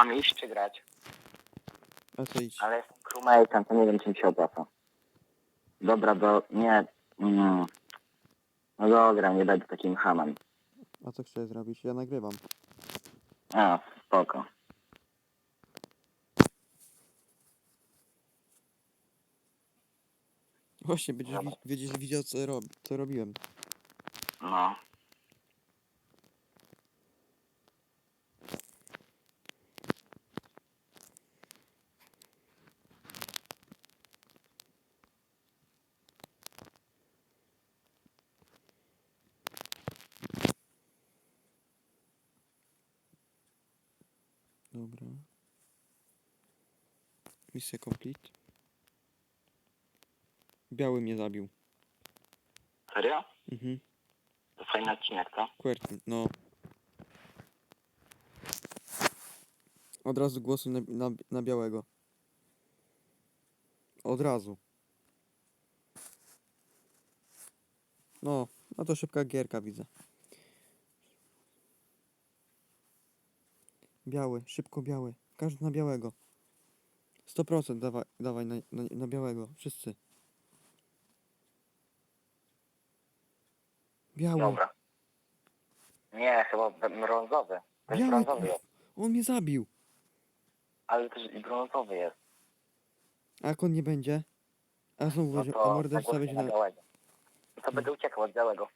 Mam iść czy grać? Co idź? Ale jestem crewmate'em, to nie wiem, czy mi się opłaca. Dobra, do... nie... Mm. No dobra, nie będę takim hamem. A co chcesz zrobić? Ja nagrywam. A, spoko. Właśnie, będziesz, wi- będziesz widział co, rob, co robiłem. No. Dobra. Misja complete. Biały mnie zabił. Serio? Mhm. To fajny odcinek, co? Quertin, no. Od razu głosuj na, na, na białego. Od razu. No, no to szybka gierka widzę. Biały, szybko biały. Każdy na białego. 100% dawaj, dawaj na, na, na białego. Wszyscy. Biały. Dobra. Nie, chyba b- brązowy. To jest Biały, brązowy jest. On mnie zabił. Ale też i brązowy jest. A jak on nie będzie? A znowu No będzie, a to morderca zagłosuj będzie na na... białego. No to będę uciekał od białego.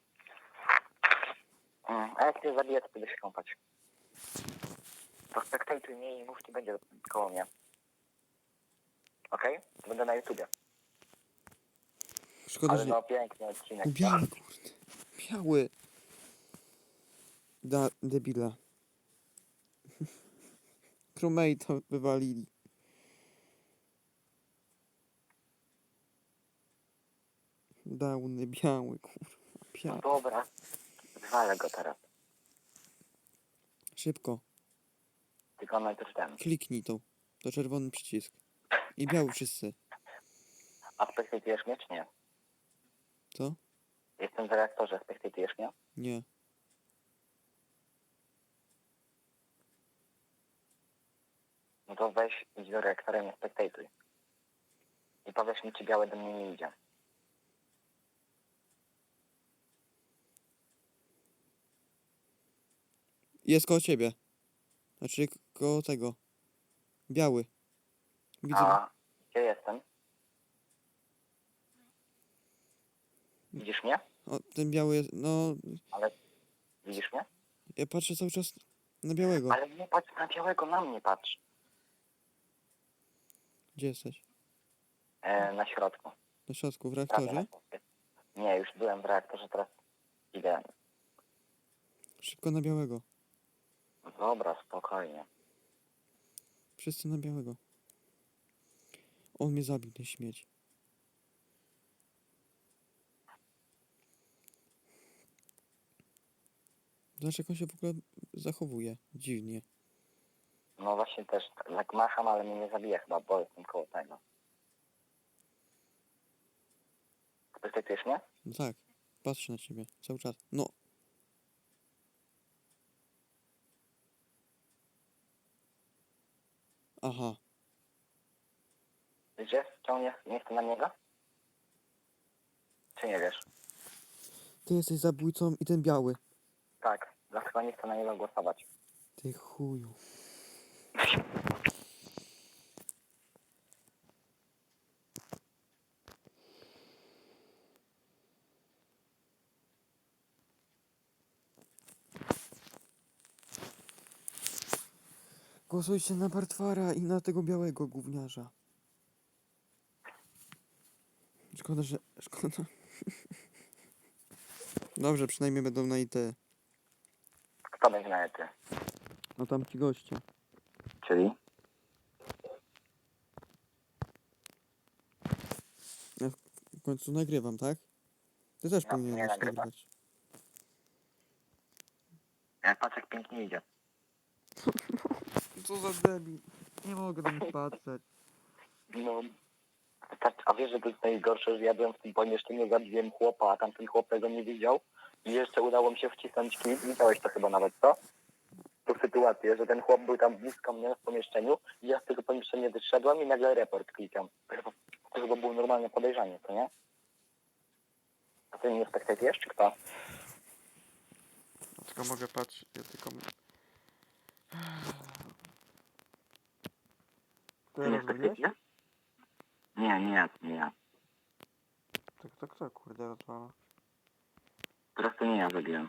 Mm, a jak cię zabiję, to będę się kąpać. To spektatuj mnie i mów, czy będzie koło mnie. Okej? To będę na YouTubie. Szkoda, Ale że... no piękny odcinek. Biały, kurde. Biały. Da, debila. Crewmate wywalili. Downy, biały, kurwa. No Biały. dobra. Zwalę go teraz. Szybko, Ten. kliknij to. To czerwony przycisk. I biały wszyscy. A spektatujesz mnie, czy nie? Co? Jestem w reaktorze, spektatujesz mnie? Nie. No to weź, idź do reaktora i mnie. I powiesz mi, czy białe do mnie nie idzie. Jest koło ciebie. Znaczy koło tego. Biały. Widzę. A gdzie jestem? Widzisz mnie? O, ten biały jest. No, Ale widzisz mnie? ja patrzę cały czas na białego. Ale nie patrz na białego, na mnie patrz. Gdzie jesteś? E, na środku. Na środku, w reaktorze? Nie, już byłem w reaktorze, teraz idę. Szybko na białego. Dobra, spokojnie. Wszyscy na białego. On mnie zabił, ten śmieć. Zobacz jak on się w ogóle zachowuje. Dziwnie. No właśnie też tak macham, ale mnie nie zabije chyba, bo jestem koło tego. Spektujesz mnie? No tak. Patrzę na ciebie. Cały czas. No. Aha. Gdzie? Czemu nie, nie chcę na niego? Czy nie wiesz? Ty jesteś zabójcą i ten biały. Tak, dlatego nie chcę na niego głosować. Ty chuju. Głosujcie na Bartwara i na tego białego gówniarza. Szkoda, że... Szkoda. Dobrze, przynajmniej będą na IT. Kto będzie na ety? No tam ci goście. Czyli? W końcu nagrywam, tak? Ty też No, powinieneś nagrywam. nagrywać. Jak jak pięknie idzie. Co za debil. Nie mogę na nich patrzeć. No. Tak, a wiesz, że to jest najgorsze, że jadłem w tym pomieszczeniu, zabiłem chłopa, a tamten chłop tego nie widział. I jeszcze udało mi się wcisnąć klip. Widziałeś to chyba nawet, co? tą sytuację, że ten chłop był tam blisko mnie w pomieszczeniu i ja z tego pomieszczenia wyszedłem i nagle report klikam. To chyba było normalne podejrzenie, to nie? A ty nie spektaklujesz, czy kto? Tylko mogę patrzeć, ja tylko... Ty nie spektaklujesz? Nie, nie, nie ja. To kto, kto kurde rozwala? Teraz to nie ja zabiłem.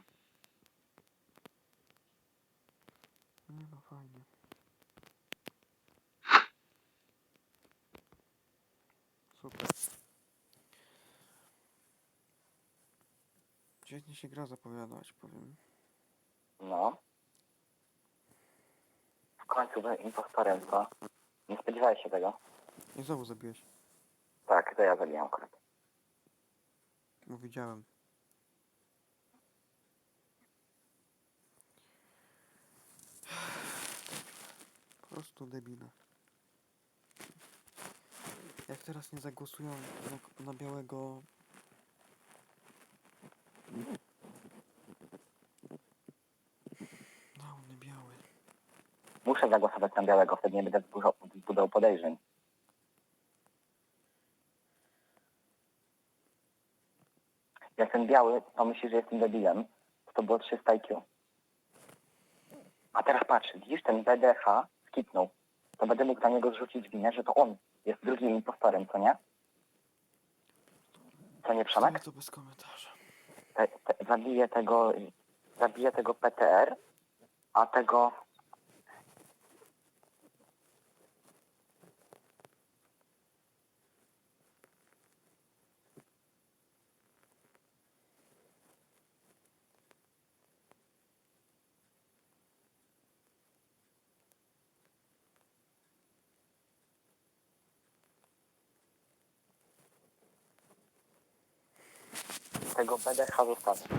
Nie no, fajnie. Super. Świetnie się gra zapowiadać, powiem. No. W końcu byłem impostorem, co? Nie spodziewałeś się tego? Nie znowu zabiłeś. Tak, to ja zabiłem akurat. Bo widziałem. Po prostu debile. Jak teraz nie zagłosują na, na białego... No, nie biały. Muszę zagłosować na białego, wtedy nie będę wzbudzał, wzbudzał podejrzeń. Jak ten biały pomyśli, że jestem debilem, to to było 300 IQ. A teraz patrz, widzisz, ten BDH skipnął. To będę mógł na niego zrzucić winę, że to on jest drugim impostorem, co nie? Co nie, Przemek? To bez komentarza. te, te, zabiję tego, zabiję tego PTR, a tego... Tego BDH zostawię.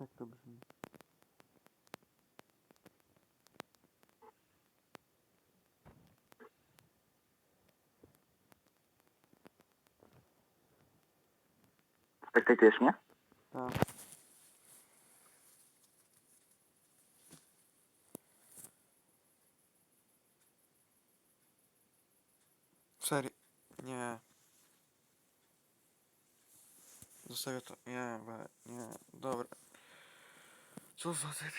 Jak to brzmi? Spektaklujesz mnie? Tak. Serio? Nie. Zostawię to. Nie, nie. Dobra. Co za debil.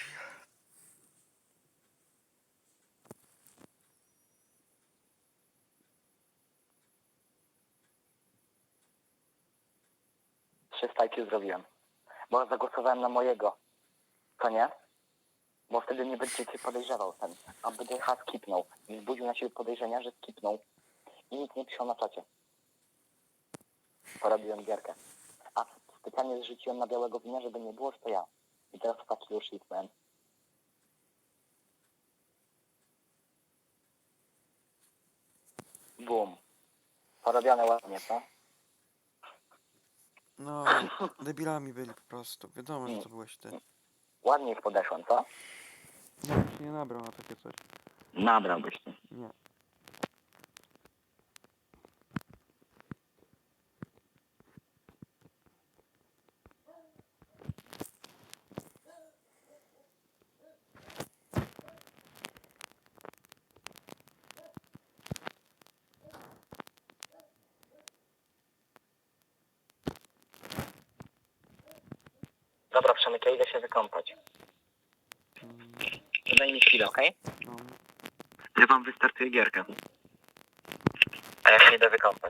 Trzy stajki zrobiłem. Bo zagłosowałem na mojego. Co nie? Bo wtedy nie będziecie podejrzewał ten. A BDH skipnął. Wzbudził na siebie podejrzenia, że skipnął. I nikt nie pisał na czacie. Porobiłem gierkę. Specjalnie zrzuciłem na białego wina, żeby nie było, że to ja. I teraz taki już hitman. Bum. Porobione ładnie, co? No, debilami byli po prostu. Wiadomo, że to byłeś ty. Ładnie ich podeszłem, co? Ja się nie nabrał na takie coś. Nabrałbyś ty. Nie. Dobra, Przemek, ja idę się wykąpać. Daj mi chwilę, okej? Ja wam wystartuję gierkę. A ja się idę wykąpać.